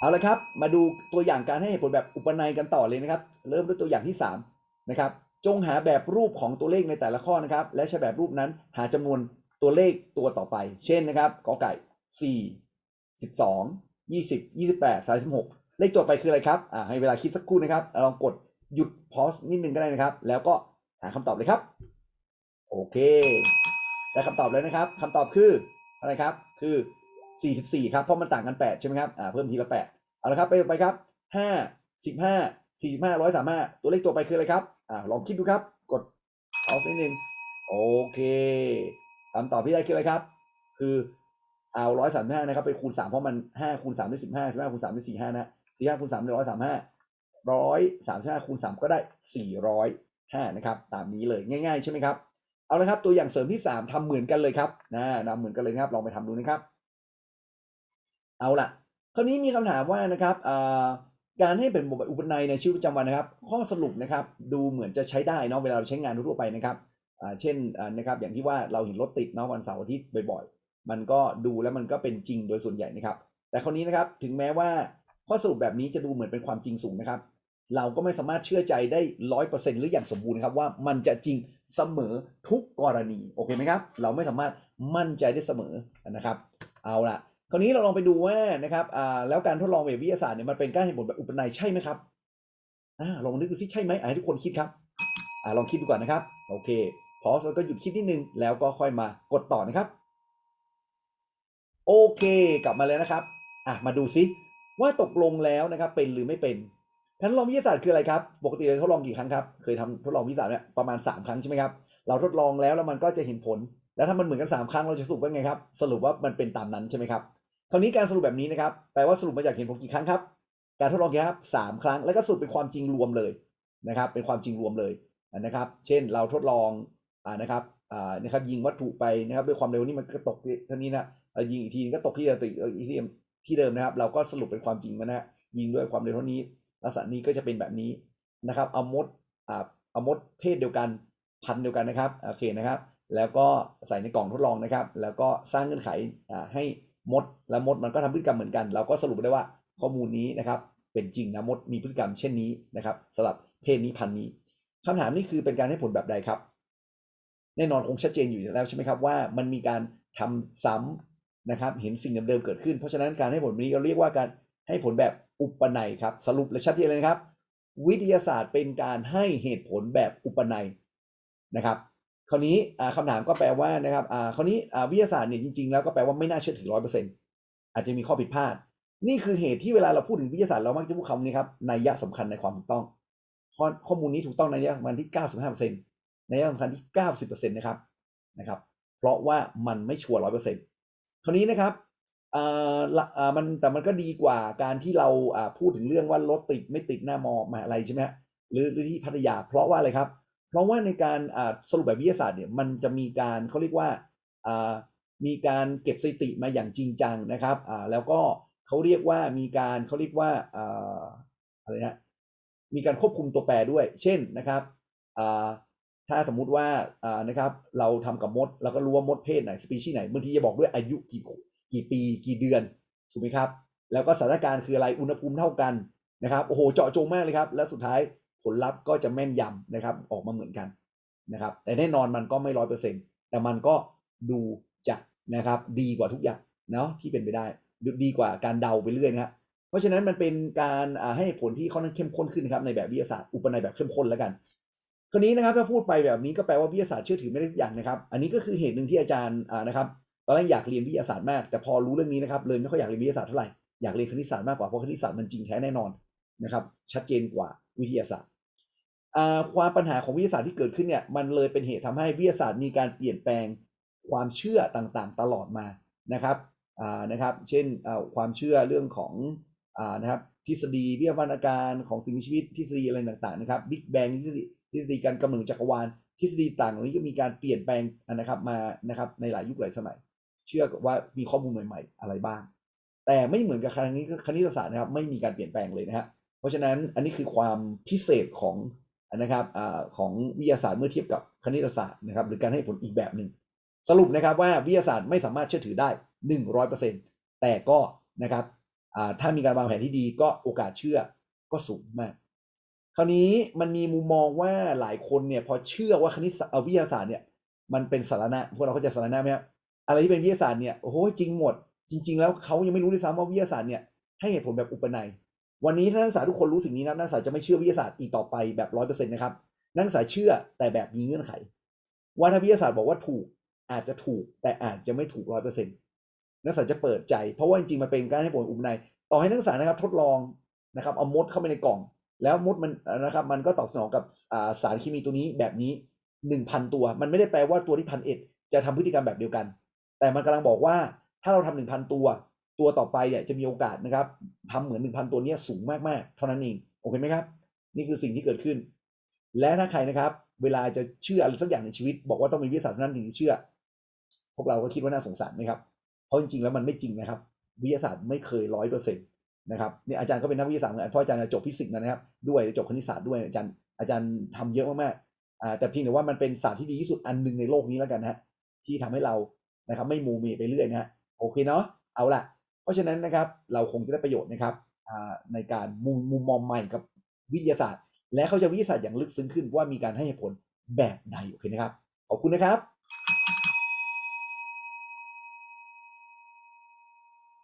เอาละครับ มาดูตัวอย่างการให้เหตุผลแบบอุปนัยกันต่อเลยนะครับ เริ่มด้วยตัวอย่างที่3นะครับ จงหาแบบรูปของตัวเลขในแต่ละข้อนะครับ และใช้แบบรูปนั้นหาจำนวนตัวเลขตัวต่อไป เช่นนะครับกอไก่ 4 12 20 28 36 เลขตัวไปคืออะไรครับอ่าให้เวลาคิดสักครู่นะครับ ลองกดหยุดพอสนิดนึงก็ได้นะครับ แล้วก็หาคำตอบเลยครับ โอเค ได้คำตอบแล้วนะครับคำตอบคืออะไรครับ คือ 44 ครับ เพราะมันต่างกัน 8 ใช่ไหมครับอ่าเพิ่มทีละ 8 เอาละครับ ไปไปครับ 5 15 45 135 ตัวเลขตัวไปคืออะไรครับอ่าลองคิดดูครับ กดเอานิดนึงโอเคคำตอบที่ได้คืออะไรครับ คือเอา 135 นะครับ ไปคูณ 3 เพราะมัน 5 คูณ 3 ได้ 15 15คูณ3ได้45 นะ 45คูณ3ได้135 135คูณ3ก็ได้ 405 นะครับ ตามนี้เลยง่าย ๆ ใช่ไหมครับเอาละครับตัวอย่างเสริมที่ 3ทำเหมือนกันเลยครับนะทำเหมือนกันเลยนะครับลองไปทำดูนะครับ เอาละคราวนี้มีคำถามว่านะครับการให้เป็นบทอุปนัยในชีวิตประจำวันนะครับ ข้อสรุปนะครับ ดูเหมือนจะใช้ได้เนาะเวลาเราใช้งานทั่วไปนะครับเช่นนะครับ อย่างที่ว่าเราเห็นรถติดเนาะวันเสาร์อาทิตย์บ่อยๆ มันก็ดูแล้วมันก็เป็นจริงโดยส่วนใหญ่นะครับ แต่คราวนี้นะครับถึงแม้ว่าข้อสรุปแบบนี้จะดูเหมือนเป็นความจริงสูงนะครับ เราก็ไม่สามารถเชื่อใจได้ร้อยเปอร์เซ็นต์หรืออย่างสมบูรณ์นะครับว่ามันจะจริงเสมอทุกกรณีโอเคไหมครับ เราไม่สามารถมั่นใจได้เสมอนะครับ เอาละ คราวนี้เราลองไปดูว่านะครับอ่าแล้วการทดลองแบบวิทยาศาสตร์เนี่ยมันเป็นการเห็นผลแบบอุปนัยใช่ไหมครับอ่าลองนึกดูซิใช่ไหมให้ทุกคนคิดครับอ่าลองคิดดูก่อนนะครับ โอเคพอสแล้วก็หยุดคิดนิดนึงแล้วก็ค่อยมากดต่อนะครับ โอเค กลับมาแล้วนะครับอะมาดูซิว่าตกลงแล้วนะครับ เป็นหรือไม่เป็นการทดลองวิทยาศาสตร์คืออะไรครับ ปกติเราทดลองกี่ครั้งครับ เคยทำทดลองวิทยาศาสตร์เนี่ยประมาณ 3 ครั้งใช่ไหมครับ เราทดลองแล้วแล้วมันก็จะเห็นผล แล้วถ้ามันเหมือนกัน3ครั้งเราจะสรุปว่าไงครับ สรุปว่ามันเป็นตามนั้นใช่ไหมครับ คราวนี้การสรุปแบบนี้นะครับแปลว่าสรุปมาจากเห็นผลกี่ครั้งครับ การทดลองครับสามครั้ง แล้วก็สรุปเป็นความจริงรวมเลยนะครับ เป็นความจริงรวมเลยนะครับ เช่นเราทดลองอ่านะครับอ่านะครับยิงวัตถุไปนะครับด้วยความเร็วนี่มันก็ตกเท่านี้นะยิงอีกทีก็ตกที่เดิมติดอีกที่เดิมที่เดิมนะครับ เราก็สรุปเป็นความจริงมานะฮะยิงด้วยความเร็วเท่านี้ ลักษณะนี้ก็จะเป็นแบบนี้นะครับ เอามดอ่าเอามดเพศเดียวกันพันเดียวกันนะครับโอเคนะครับ แล้วก็ใส่ในกล่องทดลองนะครับ แล้วก็สร้างเงื่อนไขอ่าให้ มด และมดมันก็ทำพฤติกรรมเหมือนกัน เราก็สรุปได้ว่าข้อมูลนี้นะครับ เป็นจริงนะมดมีพฤติกรรมเช่นนี้นะครับสำหรับเพศนี้พันธุ์นี้คำถามนี้คือเป็นการให้ผลแบบใดครับ แน่นอนคงชัดเจนอยู่แล้วใช่ไหมครับว่ามันมีการทำซ้ำนะครับเห็นสิ่งเดิมๆเกิดขึ้น เพราะฉะนั้นการให้ผลนี้เราเรียกว่าการให้ผลแบบอุปนัยครับ สรุปและชัดเจนเลยนะครับ วิทยาศาสตร์เป็นการให้เหตุผลแบบอุปนัยนะครับ คราวนี้คำถามก็แปลว่านะครับคราวนี้วิทยาศาสตร์เนี่ยจริงๆแล้วก็แปลว่าไม่น่าเชื่อถือร้อยเปอร์เซ็นต์อาจจะมีข้อผิดพลาด นี่คือเหตุที่เวลาเราพูดถึงวิทยาศาสตร์เรามักจะพูดคำนี้ครับนัยยะสำคัญในความถูกต้อง ข้อข้อมูลนี้ถูกต้องในัยยะสำคัญที่95%นัยยะสำคัญที่90%นต์นะครับนะครับ เพราะว่ามันไม่ชัวร์ร้อยเปอร์เซ็นต์คราวนี้นะครับอ่ามันแต่มันก็ดีกว่าการที่เราพูดถึงเรื่องว่ารถติดไม่ติดหน้ามอมหาอะไรใช่ไหมหรือหรือที่พัทยา เพราะว่าอะไรครับ เพราะว่าในการสรุปแบบวิทยาศาสตร์เนี่ยมันจะมีการเขาเรียกว่ามีการเก็บสถิติมาอย่างจริงจังนะครับแล้วก็เขาเรียกว่ามีการเขาเรียกว่าอะไรนะมีการควบคุมตัวแปรด้วย เช่นนะครับถ้าสมมุติว่านะครับเราทำกับมดเราก็รู้ว่ามดเพศไหนสปีชีส์ไหนบางทีจะบอกด้วยอายุกี่กี่ปีกี่เดือนถูกไหมครับ แล้วก็สถานการณ์คืออะไรอุณหภูมิเท่ากันนะครับโอ้โหเจาะจงมากเลยครับ แล้วสุดท้าย ผลลัพธ์ก็จะแม่นยำนะครับออกมาเหมือนกันนะครับ แต่แน่นอนมันก็ไม่ร้อยเปอร์เซ็นต์แต่มันก็ดูจะนะครับดีกว่าทุกอย่างเนาะที่เป็นไปได้ดีกว่าการเดาไปเรื่อยนะครับเพราะฉะนั้นมันเป็นการอ่าให้ผลที่ค่อนข้างเข้มข้นขึ้นนะครับในแบบวิทยาศาสตร์อุปนัยแบบเข้มข้นแล้วกันคราวนี้นะครับถ้าพูดไปแบบนี้ก็แปลว่าวิทยาศาสตร์เชื่อถือไม่ได้ทุกอย่างนะครับ อันนี้ก็คือเหตุหนึ่งที่อาจารย์อ่านะครับตอนแรกอยากเรียนวิทยาศาสตร์มาก แต่พอรู้เรื่องนี้นะครับเลยไม่ค่อยอยากเรียนวิทยาศาสตร์เท่าไหร่อยากเรียนคณิตศาสตร์มากกว่าเพราะคณิตศาสตร์มันจริงแท้แน่นอนนะครับชัดเจนกว่าวิทยาศาสตร์อ่า ความปัญหาของวิทยาศาสตร์ที่เกิดขึ้นเนี่ยมันเลยเป็นเหตุทำให้วิทยาศาสตร์มีการเปลี่ยนแปลงความเชื่อต่างๆ ตลอดมานะครับนะครับ เช่นความเชื่อเรื่องของอนะครับทฤษฎีวิทยาการการของสิ่งมีชีวิตทฤษฎีอะไรต่างๆนะครับบิ๊กแบงทฤษฎีทฤษฎีการกำเนิดจักรวาลทฤษฎีต่างเหล่านี้ก็มีการเปลี่ยนแปลงนะครับมานะครับในหลายยุคหลายสมัย เชื่อว่ามีข้อมูลใหม่ ๆ อะไรบ้าง แต่ไม่เหมือนกับครั้งนี้คณิตศาสตร์นะครับไม่มีการเปลี่ยนแปลงเลยนะฮะเพราะฉะนั้นอันนี้คือความพิเศษของ นะครับอของวิทยาศาสตร์เมื่อเทียบกับคณิตศาสตร์นะครับหรือการให้ผลอีกแบบหนึ่งสรุปนะครับว่าวิทยาศาสตร์ไม่สามารถเชื่อถือได้หนึ่งร้อยเปอร์เซ็นต์แต่ก็นะครับถ้ามีการวางแผนที่ดีก็โอกาสเชื่อก็สูงมาก คราวนี้มันมีมุมมองว่าหลายคนเนี่ยพอเชื่อว่าคณิตศาสตร์เอ่อวิทยาศาสตร์เนี่ยมันเป็นสารณะพวกเราเข้าใจสารณะไหมครับอะไรที่เป็นวิทยาศาสตร์เนี่ยโอ้โหจริงหมด จริง ๆ แล้วเขายังไม่รู้ด้วยซ้ำว่าวิทยาศาสตร์เนี่ยให้เหตุผลแบบอุปนัย วันนี้ถ้านักศึกษาทุกคนรู้สิ่งนี้นะนักศึกษาจะไม่เชื่อวิทยาศาสตร์อีกต่อไปแบบร้อยเปอร์เซ็นต์นะครับ นักศึกษาเชื่อแต่แบบมีเงื่อนไข ว่าถ้าวิทยาศาสตร์บอกว่าถูกอาจจะถูกแต่อาจจะไม่ถูกร้อยเปอร์เซ็นต์นักศึกษาจะเปิดใจ เพราะว่าจริงๆมันเป็นการให้ผลอุปนัยต่อให้นักศึกษานะครับทดลองนะครับเอามดเข้าไปในกล่อง แล้วมดมันนะครับ มันก็ตอบสนองกับสารเคมีตัวนี้แบบนี้หนึ่งพันตัว มันไม่ได้แปลว่าตัวที่พันเอ็ดจะทำพฤติกรรมแบบเดียวกัน แต่มันกำลังบอกว่าถ้าเราทำหนึ่งพันตัว ตัวต่อไปเนี่ยจะมีโอกาสนะครับทำเหมือนหนึ่งพันตัวนี้สูงมากๆ เท่านั้นเองโอเคไหมครับ นี่คือสิ่งที่เกิดขึ้น และถ้าใครนะครับ เวลาจะเชื่ออะไรสักอย่างในชีวิต บอกว่าต้องมีวิทยาศาสตร์นั้นถึงจะเชื่อ พวกเราก็คิดว่าน่าสงสารไหมครับเพราะจริงๆแล้วมันไม่จริงนะครับ วิทยาศาสตร์ไม่เคยร้อยเปอร์เซ็นต์นะครับเนี่ยอาจารย์ก็เป็นนักวิทยาศาสตร์เหมือนกันเพราะอาจารย์จบฟิสิกส์มานะครับ ด้วยจบคณิตศาสตร์ด้วยอาจารย์อาจารย์ทำเยอะมากๆอ่าแต่เพียงแต่ว่ามันเป็นศาสตร์ที่ดีที่สุดอันหนึ่งในโลกนี้แล้วกันนะฮะที่ทำให้เรานะครับไม่มูเมไปเรื่อยนะฮะโอเคเนาะเอาละ ราะฉะนั้นนะครับเราคงจะได้ประโยชน์นะครับในการมุมมุมมองใหม่กับวิทยาศาสตร์ และเขาจะวิทยาศาสตร์อย่างลึกซึ้งขึ้นว่ามีการให้เหตุผลแบบใดโอเคนะครับขอบคุณนะครับ